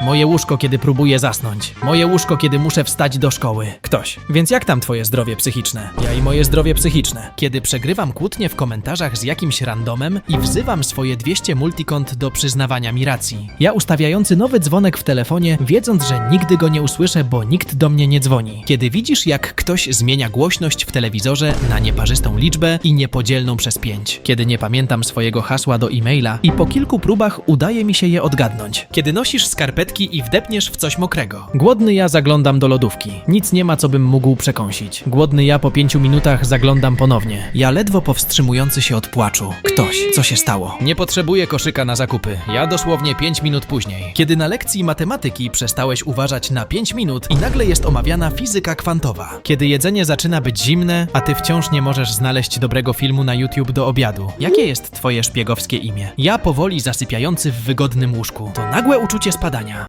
Moje łóżko, kiedy próbuję zasnąć. Moje łóżko, kiedy muszę wstać do szkoły. Ktoś. Więc jak tam twoje zdrowie psychiczne? Ja i moje zdrowie psychiczne. Kiedy przegrywam kłótnie w komentarzach z jakimś randomem i wzywam swoje 200 multikont do przyznawania mi racji. Ja ustawiający nowy dzwonek w telefonie, wiedząc, że nigdy go nie usłyszę, bo nikt do mnie nie dzwoni. Kiedy widzisz, jak ktoś zmienia głośność w telewizorze na nieparzystą liczbę i niepodzielną przez 5. Kiedy nie pamiętam swojego hasła do e-maila i po kilku próbach udaje mi się je odgadnąć. Kiedy nosisz skarpetki i wdepniesz w coś mokrego. Głodny ja zaglądam do lodówki. Nic nie ma, co bym mógł przekąsić. Głodny ja po pięciu minutach zaglądam ponownie. Ja ledwo powstrzymujący się od płaczu. Ktoś, co się stało? Nie potrzebuję koszyka na zakupy. Ja dosłownie 5 minut później. Kiedy na lekcji matematyki przestałeś uważać na 5 minut i nagle jest omawiana fizyka kwantowa. Kiedy jedzenie zaczyna być zimne, a ty wciąż nie możesz znaleźć dobrego filmu na YouTube do obiadu. Jakie jest twoje szpiegowskie imię? Ja powoli zasypiający w wygodnym łóżku. To nagłe uczucie spadania.